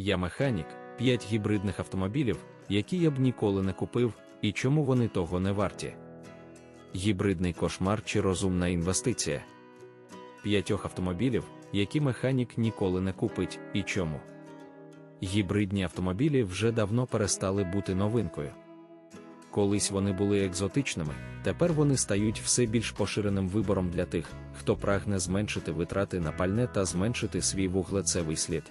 Я механік, 5 гібридних автомобілів, які я б ніколи не купив, і чому вони того не варті. Гібридний кошмар чи розумна інвестиція. П'ятьох автомобілів, які механік ніколи не купить, і чому. Гібридні автомобілі вже давно перестали бути новинкою. Колись вони були екзотичними, тепер вони стають все більш поширеним вибором для тих, хто прагне зменшити витрати на пальне та зменшити свій вуглецевий слід.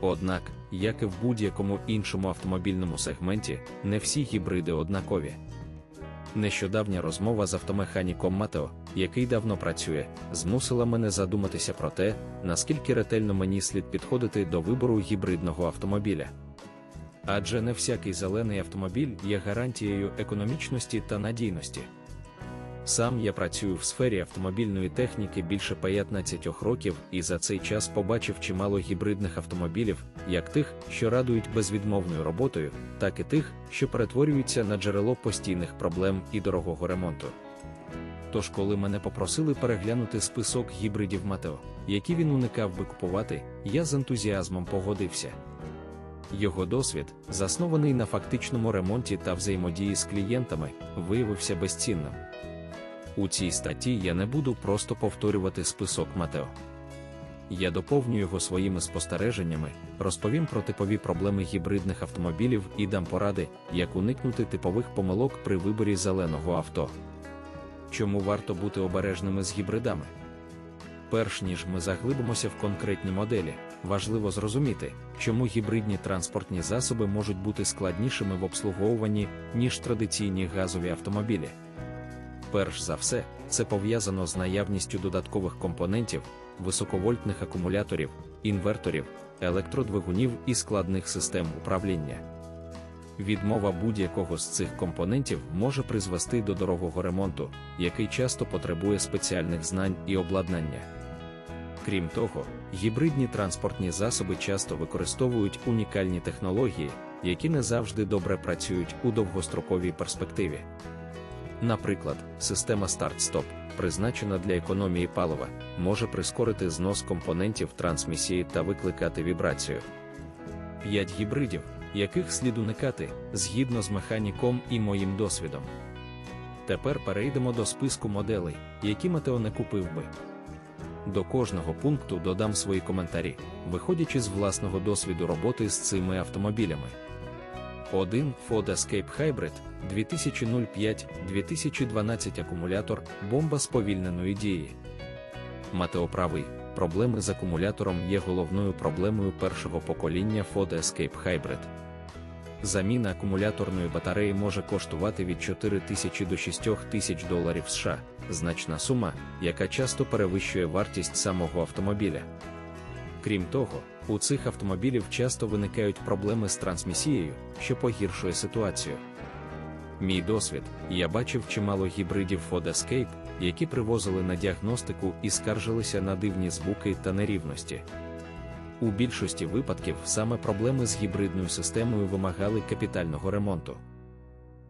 Однак, як і в будь-якому іншому автомобільному сегменті, не всі гібриди однакові. Нещодавня розмова з автомеханіком Матео, який давно працює, змусила мене задуматися про те, наскільки ретельно мені слід підходити до вибору гібридного автомобіля. Адже не всякий зелений автомобіль є гарантією економічності та надійності. Сам я працюю в сфері автомобільної техніки більше 15 років і за цей час побачив чимало гібридних автомобілів, як тих, що радують безвідмовною роботою, так і тих, що перетворюються на джерело постійних проблем і дорогого ремонту. Тож, коли мене попросили переглянути список гібридів Матео, які він уникав би купувати, я з ентузіазмом погодився. Його досвід, заснований на фактичному ремонті та взаємодії з клієнтами, виявився безцінним. У цій статті я не буду просто повторювати список Матео. Я доповню його своїми спостереженнями, розповім про типові проблеми гібридних автомобілів і дам поради, як уникнути типових помилок при виборі зеленого авто. Чому варто бути обережними з гібридами? Перш ніж ми заглибимося в конкретні моделі, важливо зрозуміти, чому гібридні транспортні засоби можуть бути складнішими в обслуговуванні, ніж традиційні газові автомобілі. Перш за все, це пов'язано з наявністю додаткових компонентів, високовольтних акумуляторів, інверторів, електродвигунів і складних систем управління. Відмова будь-якого з цих компонентів може призвести до дорогого ремонту, який часто потребує спеціальних знань і обладнання. Крім того, гібридні транспортні засоби часто використовують унікальні технології, які не завжди добре працюють у довгостроковій перспективі. Наприклад, система старт-стоп, призначена для економії палива, може прискорити знос компонентів трансмісії та викликати вібрацію. П'ять гібридів, яких слід уникати, згідно з механіком і моїм досвідом. Тепер перейдемо до списку моделей, які Матео не купив би. До кожного пункту додам свої коментарі, виходячи з власного досвіду роботи з цими автомобілями. 1 Ford Escape Hybrid 2005-2012 акумулятор, бомба сповільненої дії. Матео правий, проблеми з акумулятором є головною проблемою першого покоління Ford Escape Hybrid. Заміна акумуляторної батареї може коштувати від 4 тисячі до 6 тисяч доларів США, значна сума, яка часто перевищує вартість самого автомобіля. Крім того, у цих автомобілів часто виникають проблеми з трансмісією, що погіршує ситуацію. Мій досвід, я бачив чимало гібридів Ford Escape, які привозили на діагностику і скаржилися на дивні звуки та нерівності. У більшості випадків саме проблеми з гібридною системою вимагали капітального ремонту.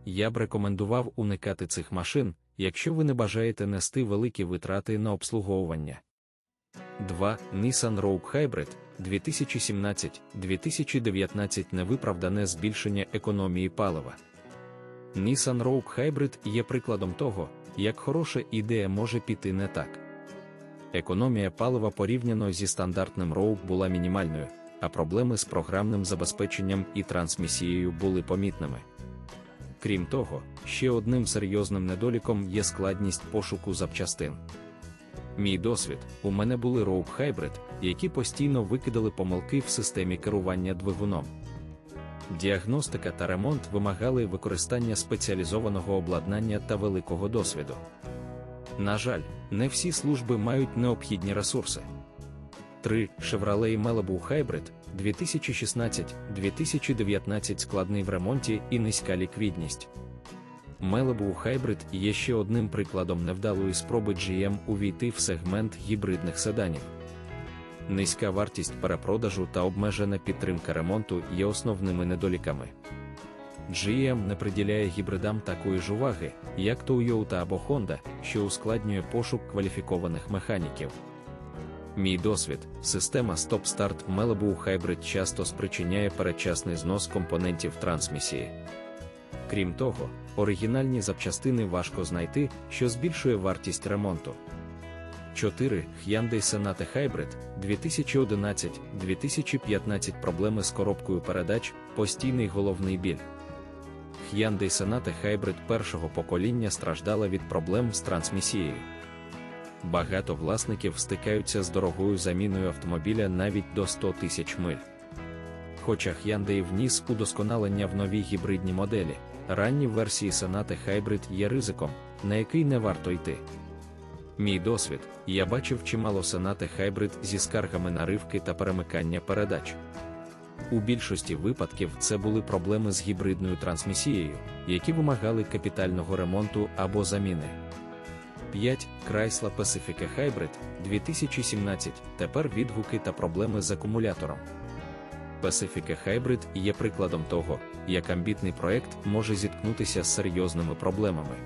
Я б рекомендував уникати цих машин, якщо ви не бажаєте нести великі витрати на обслуговування. 2. Nissan Rogue Hybrid 2017-2019 невиправдане збільшення економії палива. Nissan Rogue Hybrid є прикладом того, як хороша ідея може піти не так. Економія палива порівняно зі стандартним Rogue була мінімальною, а проблеми з програмним забезпеченням і трансмісією були помітними. Крім того, ще одним серйозним недоліком є складність пошуку запчастин. Мій досвід, у мене були Rogue Hybrid, які постійно викидали помилки в системі керування двигуном. Діагностика та ремонт вимагали використання спеціалізованого обладнання та великого досвіду. На жаль, не всі служби мають необхідні ресурси. 3. Chevrolet Malibu Hybrid 2016-2019 складний в ремонті і низька ліквідність. Malibu Hybrid є ще одним прикладом невдалої спроби GM увійти в сегмент гібридних седанів. Низька вартість перепродажу та обмежена підтримка ремонту є основними недоліками. GM не приділяє гібридам такої ж уваги, як Toyota або Honda, що ускладнює пошук кваліфікованих механіків. Мій досвід, система Stop-Start Malibu Hybrid часто спричиняє передчасний знос компонентів трансмісії. Крім того, оригінальні запчастини важко знайти, що збільшує вартість ремонту. 4. Hyundai Sonata Hybrid 2011-2015 проблеми з коробкою передач, постійний головний біль. Hyundai Sonata Hybrid першого покоління страждала від проблем з трансмісією. Багато власників стикаються з дорогою заміною автомобіля навіть до 100 тисяч миль. Хоча Hyundai вніс удосконалення в нові гібридні моделі, ранні версії Sonata Hybrid є ризиком, на який не варто йти. Мій досвід, я бачив чимало Sonata Hybrid зі скаргами на ривки та перемикання передач. У більшості випадків це були проблеми з гібридною трансмісією, які вимагали капітального ремонту або заміни. 5. Chrysler Pacifica Hybrid 2017. Тепер відгуки та проблеми з акумулятором. Pacifica Hybrid є прикладом того, як амбітний проект може зіткнутися з серйозними проблемами.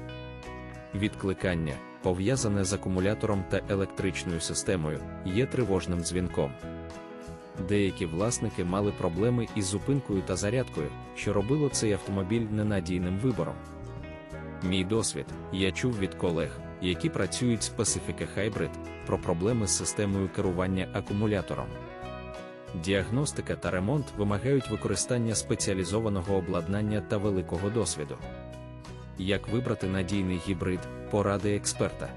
Відкликання, пов'язане з акумулятором та електричною системою, є тривожним дзвінком. Деякі власники мали проблеми із зупинкою та зарядкою, що робило цей автомобіль ненадійним вибором. Мій досвід, я чув від колег, які працюють з Pacifica Hybrid, про проблеми з системою керування акумулятором. Діагностика та ремонт вимагають використання спеціалізованого обладнання та великого досвіду. Як вибрати надійний гібрид, поради експерта.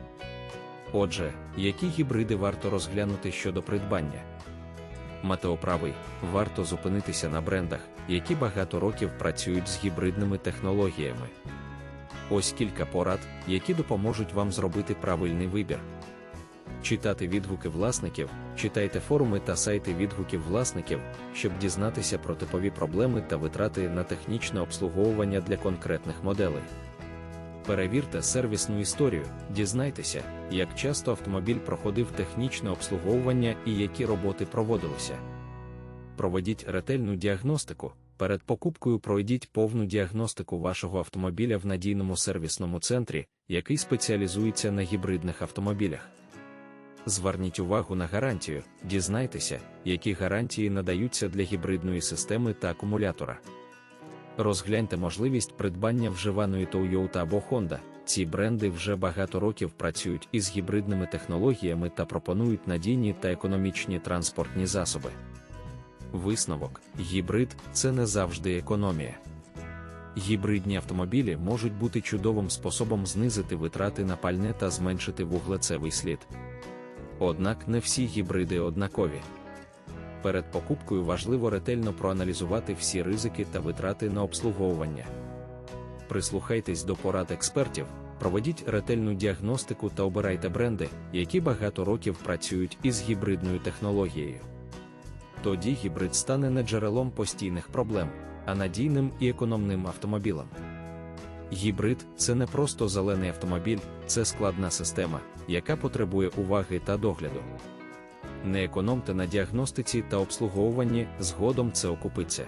Отже, які гібриди варто розглянути щодо придбання? Матеоправий, варто зупинитися на брендах, які багато років працюють з гібридними технологіями. Ось кілька порад, які допоможуть вам зробити правильний вибір. Читати відгуки власників, читайте форуми та сайти відгуків власників, щоб дізнатися про типові проблеми та витрати на технічне обслуговування для конкретних моделей. Перевірте сервісну історію, дізнайтеся, як часто автомобіль проходив технічне обслуговування і які роботи проводилися. Проведіть ретельну діагностику. Перед покупкою пройдіть повну діагностику вашого автомобіля в надійному сервісному центрі, який спеціалізується на гібридних автомобілях. Зверніть увагу на гарантію, дізнайтеся, які гарантії надаються для гібридної системи та акумулятора. Розгляньте можливість придбання вживаної Toyota або Honda. Ці бренди вже багато років працюють із гібридними технологіями та пропонують надійні та економічні транспортні засоби. Висновок: гібрид це не завжди економія. Гібридні автомобілі можуть бути чудовим способом знизити витрати на пальне та зменшити вуглецевий слід. Однак не всі гібриди однакові. Перед покупкою важливо ретельно проаналізувати всі ризики та витрати на обслуговування. Прислухайтесь до порад експертів, проведіть ретельну діагностику та обирайте бренди, які багато років працюють із гібридною технологією. Тоді гібрид стане не джерелом постійних проблем, а надійним і економним автомобілем. Гібрид це не просто зелений автомобіль, це складна система, яка потребує уваги та догляду. Не економте на діагностиці та обслуговуванні, згодом це окупиться.